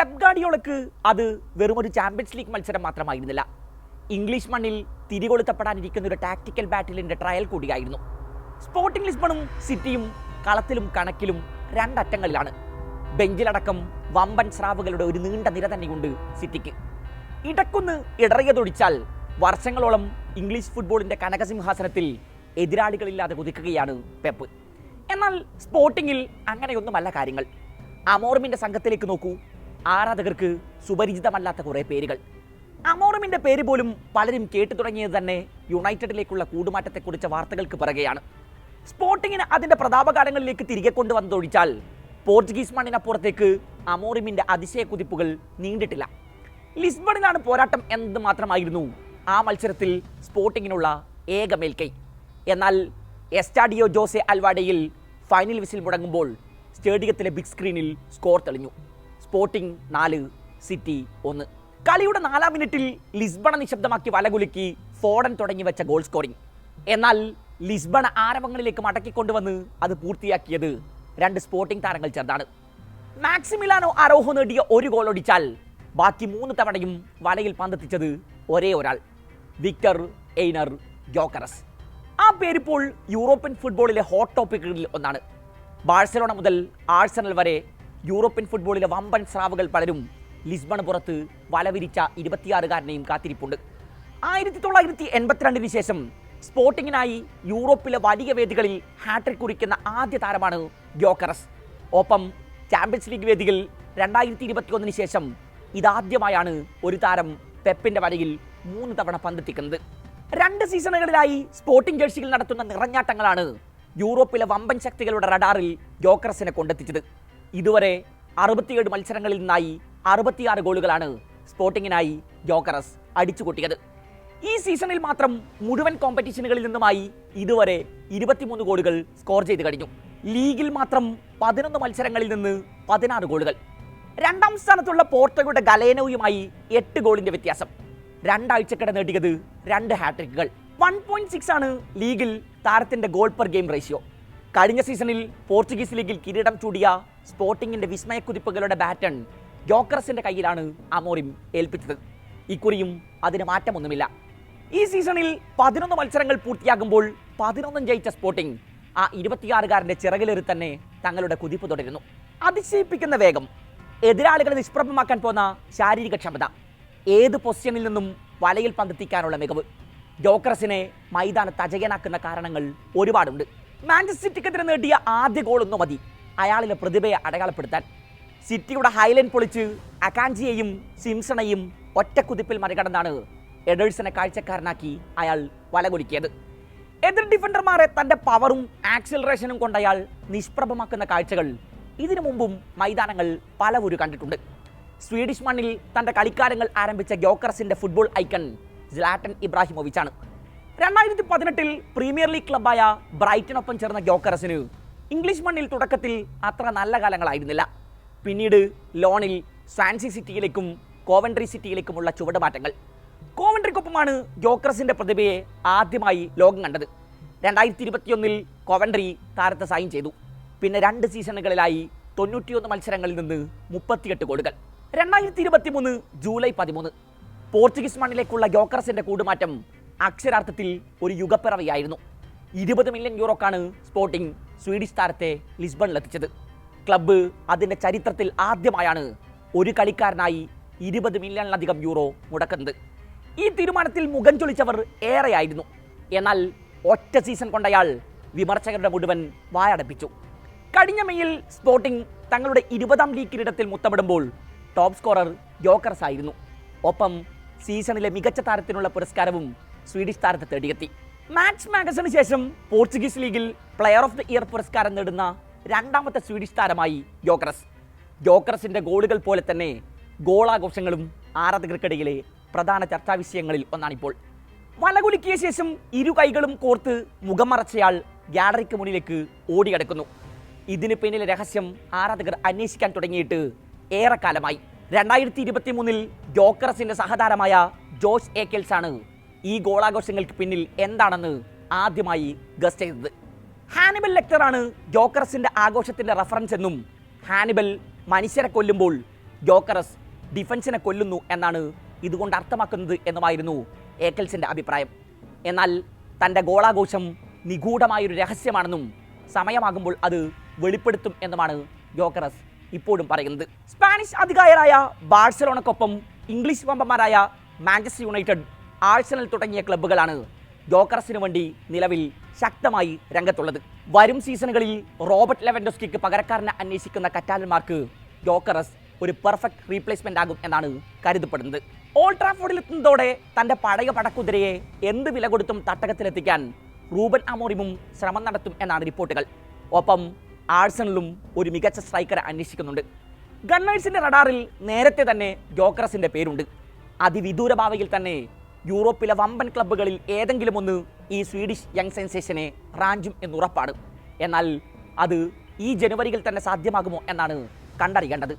Pep ഗാഡിയോളക്ക് അത് വെറും ഒരു ചാമ്പ്യൻസ് ലീഗ് മത്സരം മാത്രമായിരുന്നില്ല. ഇംഗ്ലീഷ് മണ്ണിൽ തിരികൊളുത്തപ്പെടാനിരിക്കുന്ന ഒരു ടാക്ടിക്കൽ ബാറ്റിലിന്റെ ട്രയൽ കൂടിയായിരുന്നു. സ്പോർട്ടിംഗ് ലിസ്ബണും സിറ്റിയും കളത്തിലും കണക്കിലും രണ്ടറ്റങ്ങളിലാണ്. ബെഞ്ചിലടക്കം വമ്പൻ സ്രാവുകളുടെ ഒരു നീണ്ട നിര തന്നെയുണ്ട് സിറ്റിക്ക് ഇടക്കൊന്ന് ഇടറിയതൊഴിച്ചാൽ വർഷങ്ങളോളം ഇംഗ്ലീഷ് ഫുട്ബോളിന്റെ കനകസിംഹാസനത്തിൽ എതിരാളികളില്ലാതെ കുതിക്കുകയാണ് പെപ്പ് എന്നാൽ സ്പോർട്ടിങ്ങിൽ അങ്ങനെയൊന്നുമല്ല കാര്യങ്ങൾ. അമോർമിന്റെ സംഘത്തിലേക്ക് നോക്കൂ. ആരാധകർക്ക് സുപരിചിതമല്ലാത്ത കുറേ പേരുകൾ. അമോറമിന്റെ പേര് പോലും പലരും കേട്ടു തുടങ്ങിയത് തന്നെ യുണൈറ്റഡിലേക്കുള്ള കൂടുമാറ്റത്തെക്കുറിച്ച വാർത്തകൾക്ക് പിറകെയാണ്. സ്പോർട്ടിങ്ങിന് അതിന്റെ പ്രതാപകാലങ്ങളിലേക്ക് തിരികെ കൊണ്ടുവന്നതൊഴിച്ചാൽ പോർച്ചുഗീസ് മണ്ണിനപ്പുറത്തേക്ക് അമോറിമിന്റെ അതിശയ കുതിപ്പുകൾ നീണ്ടിട്ടില്ല. ലിസ്ബണിലാണ് പോരാട്ടം എന്നത് മാത്രമായിരുന്നു ആ മത്സരത്തിൽ സ്പോർട്ടിങ്ങിനുള്ള ഏക മേൽക്കൈ. എന്നാൽ എസ്റ്റാഡിയോ ജോസെ അൽവാഡയിൽ ഫൈനൽ വിസിൽ മുടങ്ങുമ്പോൾ സ്റ്റേഡിയത്തിലെ ബിഗ് സ്ക്രീനിൽ സ്കോർ തെളിഞ്ഞു. സ്പോർട്ടിംഗ് നാല് സിറ്റി ഒന്ന്. കളിയുടെ നാലാം മിനിറ്റിൽ ലിസ്ബണ നിശബ്ദമാക്കി വലകുലുക്കി ഫോഡൻ തുടങ്ങി വെച്ച ഗോൾ സ്കോറിംഗ്. എന്നാൽ ലിസ്ബണ ആരവങ്ങളിലേക്ക് മടക്കിക്കൊണ്ടുവന്ന് അത് പൂർത്തിയാക്കിയത് രണ്ട് സ്പോർട്ടിംഗ് താരങ്ങൾ ചേർന്നാണ്. മാക്സിമിലാനോ അരോഹോ നേടിയ ഒരു ഗോൾ ഒടിച്ചാൽ ബാക്കി മൂന്ന് തവണയും വലയിൽ പന്തെത്തിച്ചത് ഒരേ ഒരാൾ വിക്ടർ എയ്നർ ജോക്കറസ് ആ പേരിപ്പോൾ യൂറോപ്യൻ ഫുട്ബോളിലെ ഹോട്ട് ടോപ്പിക്കുകളിൽ ഒന്നാണ്. ബാഴ്സലോണ മുതൽ ആഴ്സണൽ വരെ യൂറോപ്യൻ ഫുട്ബോളിലെ വമ്പൻ സ്രാവുകൾ പലരും ലിസ്ബൺ പുറത്ത് വലവിരിച്ച ഇരുപത്തിയാറുകാരനെയും കാത്തിരിപ്പുണ്ട്. ആയിരത്തി തൊള്ളായിരത്തി എൺപത്തിരണ്ടിന് ശേഷം സ്പോർട്ടിങ്ങിനായി യൂറോപ്പിലെ വലിയ വേദികളിൽ ഹാട്രിക് കുറിക്കുന്ന ആദ്യ താരമാണ് ഗ്യോക്കറസ്. ഒപ്പം ചാമ്പ്യൻസ് ലീഗ് വേദികൾ രണ്ടായിരത്തി ഇരുപത്തിയൊന്നിന് ശേഷം ഇതാദ്യമായാണ് ഒരു താരം പെപ്പിന്റെ വലയിൽ മൂന്ന് തവണ പന്തെത്തിക്കുന്നത്. രണ്ട് സീസണുകളിലായി സ്പോർട്ടിംഗ് ജേഴ്സികൾ നടത്തുന്ന നിറഞ്ഞാട്ടങ്ങളാണ് യൂറോപ്പിലെ വമ്പൻ ശക്തികളുടെ റഡാറിൽ ഗ്യോക്കറസിനെ കൊണ്ടെത്തിച്ചത്. ഇതുവരെ അറുപത്തിയേഴ് മത്സരങ്ങളിൽ നിന്നായി അറുപത്തിയാറ് ഗോളുകളാണ് സ്പോർട്ടിങ്ങിനായി ജോക്കറസ് അടിച്ചുകൂട്ടിയത്. ഈ സീസണിൽ മാത്രം മുഴുവൻ കോമ്പറ്റീഷനുകളിൽ നിന്നുമായി ഇതുവരെ ഇരുപത്തിമൂന്ന് ഗോളുകൾ സ്കോർ ചെയ്ത് കഴിഞ്ഞു. ലീഗിൽ മാത്രം പതിനൊന്ന് മത്സരങ്ങളിൽ നിന്ന് പതിനാറ് ഗോളുകൾ. രണ്ടാം സ്ഥാനത്തുള്ള പോർട്ടോയുടെ ഗലേനവുമായി എട്ട് ഗോളിന്റെ വ്യത്യാസം. രണ്ടാഴ്ചക്കിടെ നേടിയത് രണ്ട് ഹാട്രിക്കുകൾ വൺ പോയിന്റ് സിക്സ് ആണ് ലീഗിൽ താരത്തിന്റെ ഗോൾ പെർ ഗെയിം റേഷ്യോ കഴിഞ്ഞ സീസണിൽ പോർച്ചുഗീസ് ലീഗിൽ കിരീടം ചൂടിയ സ്പോർട്ടിങ്ങിന്റെ വിസ്മയക്കുതിപ്പുകളുടെ ബാറ്റൺ ജോക്കറസിന്റെ കയ്യിലാണ് അമോറിം ഏൽപ്പിച്ചത്. ഇക്കുറിയും അതിന് മാറ്റമൊന്നുമില്ല. ഈ സീസണിൽ പതിനൊന്ന് മത്സരങ്ങൾ പൂർത്തിയാകുമ്പോൾ പതിനൊന്നും ജയിച്ച സ്പോർട്ടിംഗ് ആ ഇരുപത്തിയാറുകാരന്റെ ചിറകിലേറി തന്നെ തങ്ങളുടെ കുതിപ്പ് തുടരുന്നു. അതിശയിപ്പിക്കുന്ന വേഗം എതിരാളികളെ നിഷ്പ്രഭമാക്കാൻ പോന്ന ശാരീരിക ക്ഷമത ഏത് പൊസിഷനിൽ നിന്നും വലയിൽ പന്തെത്തിക്കാനുള്ള മികവ്. ജോക്കറസിനെ മൈതാനത്ത് അജയനാക്കുന്ന കാരണങ്ങൾ ഒരുപാടുണ്ട്. മാഞ്ചസ്റ്റർ സിറ്റിക്കെതിരെ നേടിയ ആദ്യ ഗോളൊന്നു മതി. അയാളിലെ പ്രതിഭയെ അടയാളപ്പെടുത്താൻ. സിറ്റിയുടെ ഹൈലൈൻ പൊളിച്ച് അക്കാഞ്ചിയെയും സിംസണയും ഒറ്റക്കുതിപ്പിൽ മറികടന്നാണ് എഡേഴ്സിനെ കാഴ്ചക്കാരനാക്കി അയാൾ വലകൊടുക്കിയത് എതിർ ഡിഫൻഡർമാരെ തന്റെ പവറും ആക്സിലറേഷനും കൊണ്ട് അയാൾ നിഷ്പ്രഭമാക്കുന്ന കാഴ്ചകൾ ഇതിനു മുമ്പും മൈതാനങ്ങൾ പലവരും കണ്ടിട്ടുണ്ട്. സ്വീഡിഷ് മണ്ണിൽ തന്റെ കളിക്കാരങ്ങൾ ആരംഭിച്ച ഗ്യോക്കറസിന്റെ ഫുട്ബോൾ ഐക്കൺ ജ്ലാറ്റൻ ഇബ്രാഹിമോവിച്ചാണ് രണ്ടായിരത്തി പതിനെട്ടിൽ പ്രീമിയർ ലീഗ് ക്ലബായ ബ്രൈറ്റനൊപ്പം ചേർന്ന ഗ്യോക്കറസിന് ഇംഗ്ലീഷ് മണ്ണിൽ തുടക്കത്തിൽ അത്ര നല്ല കാലങ്ങളായിരുന്നില്ല. പിന്നീട് ലോണിൽ സാൻസി സിറ്റിയിലേക്കും കോവൻട്രി സിറ്റിയിലേക്കുമുള്ള ചുവടുമാറ്റങ്ങൾ. കോവൻട്രിക്കൊപ്പമാണ് ജോക്കറസിന്റെ പ്രതിഭയെ ആദ്യമായി ലോകം കണ്ടത്. രണ്ടായിരത്തി ഇരുപത്തിയൊന്നിൽ കോവൻട്രി താരത്തെ സൈൻ ചെയ്തു. പിന്നെ രണ്ട് സീസണുകളിലായി തൊണ്ണൂറ്റിയൊന്ന് മത്സരങ്ങളിൽ നിന്ന് മുപ്പത്തിയെട്ട് ഗോളുകൾ. രണ്ടായിരത്തി ഇരുപത്തി മൂന്ന് ജൂലൈ പതിമൂന്ന്. പോർച്ചുഗീസ് മണ്ണിലേക്കുള്ള ജോക്കറസിന്റെ കൂടുമാറ്റം അക്ഷരാർത്ഥത്തിൽ ഒരു യുഗപ്പിറവിയായിരുന്നു. ഇരുപത് മില്യൺ യൂറോക്കാണ് സ്പോർട്ടിംഗ് സ്വീഡിഷ് താരത്തെ ലിസ്ബണിലെത്തിച്ചത് ക്ലബ്ബ് അതിന്റെ ചരിത്രത്തിൽ ആദ്യമായാണ് ഒരു കളിക്കാരനായി ഇരുപത് മില്യണിലധികം യൂറോ മുടക്കുന്നത്. ഈ തീരുമാനത്തിൽ മുഖം ചൊളിച്ചവർ ഏറെയായിരുന്നു. എന്നാൽ ഒറ്റ സീസൺ കൊണ്ടയാൾ വിമർശകരുടെ മുഴുവൻ വായടപ്പിച്ചു. കഴിഞ്ഞ മെയ്യിൽ സ്പോർട്ടിംഗ് തങ്ങളുടെ ഇരുപതാം ലീഗ് കിരീടത്തിൽ മുത്തമിടുമ്പോൾ ടോപ്പ് സ്കോറർ ജോക്കർസ് ആയിരുന്നു. ഒപ്പം സീസണിലെ മികച്ച താരത്തിനുള്ള പുരസ്കാരവും സ്വീഡിഷ് താരത്തെ തേടിയെത്തി. മാച്ച് മാഗസിന് ശേഷം പോർച്ചുഗീസ് ലീഗിൽ പ്ലെയർ ഓഫ് ദി ഇയർ പുരസ്കാരം നേടുന്ന രണ്ടാമത്തെ സ്വീഡിഷ് താരമായി ജോക്രസ് ജോക്രസിന്റെ ഗോളുകൾ പോലെ തന്നെ ഗോളാഘോഷങ്ങളും ആരാധകർക്കിടയിലെ പ്രധാന ചർച്ചാ വിഷയങ്ങളിൽ ഒന്നാണിപ്പോൾ. വലകുലുക്കിയ ശേഷം ഇരു കൈകളും കോർത്ത് മുഖം മറച്ചയാൾ ഗ്യാലറിക്ക് മുന്നിലേക്ക് ഓടിയടക്കുന്നു. ഇതിന് പിന്നിലെ രഹസ്യം ആരാധകർ അന്വേഷിക്കാൻ തുടങ്ങിയിട്ട് ഏറെക്കാലമായി. രണ്ടായിരത്തി ഇരുപത്തി മൂന്നിൽ ജോക്കറസിന്റെ സഹതാരമായ ജോഷ് ഏക്കൽസ് ആണ് ഈ ഗോളാഘോഷങ്ങൾക്ക് പിന്നിൽ എന്താണെന്ന് ആദ്യമായി ഗസ്റ്റ് ചെയ്തത്. ഹാനിബൽ ലെക്ടറാണ് ജോക്കറസിന്റെ ആഘോഷത്തിന്റെ റഫറൻസ് എന്നും ഹാനിബൽ മനുഷ്യരെ കൊല്ലുമ്പോൾ ജോക്കറസ് ഡിഫൻസിനെ കൊല്ലുന്നു എന്നാണ് ഇതുകൊണ്ട് അർത്ഥമാക്കുന്നത് എന്നുമായിരുന്നു ഏക്കൽസിന്റെ അഭിപ്രായം. എന്നാൽ തന്റെ ഗോളാഘോഷം നിഗൂഢമായൊരു രഹസ്യമാണെന്നും സമയമാകുമ്പോൾ അത് വെളിപ്പെടുത്തും എന്നുമാണ് ജോക്കറസ് ഇപ്പോഴും പറയുന്നത്. സ്പാനിഷ് അധികായരായ ബാഴ്സലോണക്കൊപ്പം ഇംഗ്ലീഷ് വമ്പന്മാരായ മാഞ്ചസ്റ്റർ യുണൈറ്റഡ് ആഴ്സണൽ തുടങ്ങിയ ക്ലബ്ബുകളാണ് ജോക്കർസിന് വേണ്ടി നിലവിൽ ശക്തമായി രംഗത്തുള്ളത്. വരും സീസണുകളിൽ റോബർട്ട് ലെവൻഡോസ്കിക്ക് പകരക്കാരനെ അന്വേഷിക്കുന്ന കറ്റാലന്മാർക്ക് ജോക്കറസ് ഒരു പെർഫെക്റ്റ് റീപ്ലേസ്മെന്റ് ആകും എന്നാണ് കരുതപ്പെടുന്നത്. ഓൾട്രാഫോർഡിൽ എത്തുന്നതോടെ തന്റെ പഴയ പടക്കുതിരയെ എന്ത് വില കൊടുത്തും തട്ടകത്തിലെത്തിക്കാൻ റൂബൻ അമോറിമും ശ്രമം നടത്തും എന്നാണ് റിപ്പോർട്ടുകൾ. ഒപ്പം ആഴ്സണലും ഒരു മികച്ച സ്ട്രൈക്കറെ അന്വേഷിക്കുന്നുണ്ട്. ഗണ്ണേഴ്സിന്റെ റഡാറിൽ നേരത്തെ തന്നെ ജോക്കറസിന്റെ പേരുണ്ട്. അതിവിദൂരഭാവയിൽ തന്നെ യൂറോപ്പിലെ വമ്പൻ ക്ലബ്ബുകളിൽ ഏതെങ്കിലും ഒന്ന് ഈ സ്വീഡിഷ് യങ് സെൻസേഷനെ റാഞ്ചും എന്നുറപ്പാണ് എന്നാൽ അത് ഈ ജനുവരിയിൽ തന്നെ സാധ്യമാകുമോ എന്നാണ് കണ്ടറിയേണ്ടത്.